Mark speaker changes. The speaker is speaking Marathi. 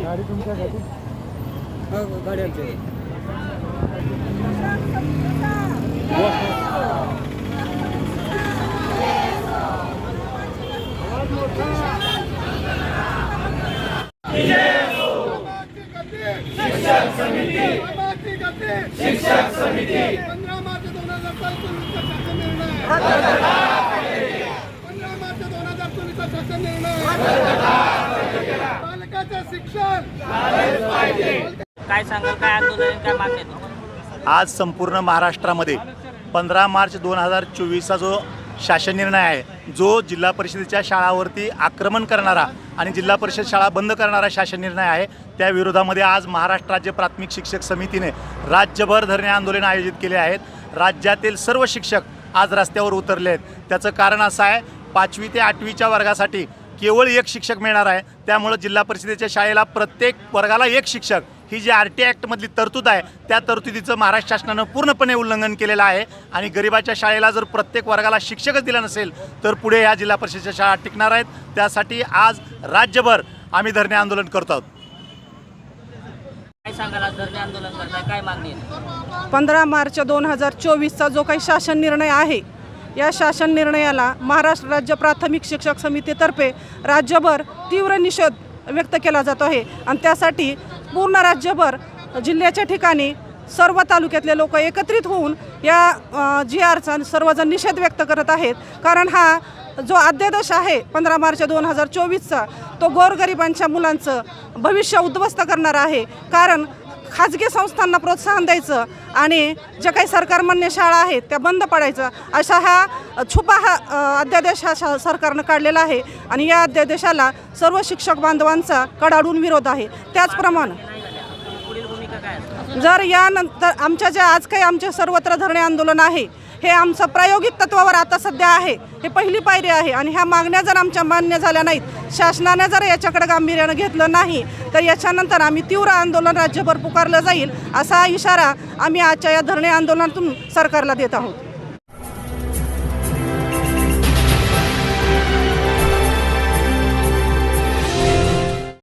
Speaker 1: गाडी तुमच्या गाडी कामाची शिक्षक समिती. शिक्षक समिती. पंधरा मार्च दोन हजार पंधरा मार्च दोन हजार चोवीसचा शासन निर्णय शिक्षण
Speaker 2: काय सांगाल काय आंदोलन काय मागणी
Speaker 3: आज संपूर्ण महाराष्ट्रामध्ये पंधरा मार्च दोन हजार चोवीसचा जो शासन निर्णय आहे जो जिल्हा परिषदेच्या शाळावरती आक्रमण करणारा आणि जिल्हा परिषद शाळा बंद करणारा शासन निर्णय आहे त्या विरोधामध्ये आज महाराष्ट्र राज्य प्राथमिक शिक्षक समितीने राज्यभर धरणे आंदोलन आयोजित केले आहेत. राज्यातील सर्व शिक्षक आज रस्त्यावर उतरले आहेत त्याचं कारण असं आहे पाचवी ते आठवीच्या वर्गासाठी केवळ एक शिक्षक मिळणार आहे. त्यामुळं जिल्हा परिषदेच्या शाळेला प्रत्येक वर्गाला एक शिक्षक. ही जी आर टी ॲक्टमधली तरतूद आहे त्या तरतुदीचं महाराष्ट्र शासनानं पूर्णपणे उल्लंघन केलेलं आहे. आणि गरिबाच्या शाळेला जर प्रत्येक वर्गाला शिक्षकच दिला नसेल तर पुढे या जिल्हा परिषदेच्या शाळा टिकणार आहेत. त्यासाठी आज राज्यभर आम्ही धरणे आंदोलन करतो आहोत.
Speaker 2: सांगाल आज धरणे आंदोलन करताय काय मागणी आहे?
Speaker 4: पंधरा मार्च दोन हजार चोवीसचा जो काही शासन निर्णय आहे या शासन निर्णयाला महाराष्ट्र राज्य प्राथमिक शिक्षक समितीतर्फे राज्यभर तीव्र निषेध व्यक्त केला जातो आहे. आणि त्यासाठी पूर्ण राज्यभर जिल्ह्याच्या ठिकाणी सर्व तालुक्यातले लोक एकत्रित होऊन या जी आरचा सर्वजण निषेध व्यक्त करत आहेत. कारण हा जो अध्यादेश आहे पंधरा मार्च दोन हजार चोवीसचा तो गोरगरिबांच्या मुलांचं भविष्य उद्ध्वस्त करणार आहे. कारण खाजगी संस्थांना प्रोत्साहन द्यायचं आणि ज्या काही सरकारमान्य शाळा आहेत त्या बंद पडायचं अशा हा छुपा हा अध्यादेश हा शा सरकारनं काढलेला आहे. आणि या अध्यादेशाला सर्व शिक्षक बांधवांचा कडाडून विरोध आहे. त्याचप्रमाणे जर यानंतर आमच्या ज्या आज काही आमचे सर्वत्र धरणे आंदोलन आहे हे आमचं प्रायोगिक तत्वावर आता सध्या आहे. हे पहिली पायरी आहे आणि ह्या मागण्या जर आमच्या मान्य झाल्या नाहीत शासनाने जर याच्याकडे गांभीर्यानं घेतलं नाही तर याच्यानंतर आम्ही तीव्र आंदोलन राज्यभर पुकारलं जाईल असा इशारा आम्ही आजच्या या धरणे आंदोलनातून सरकारला देत आहोत.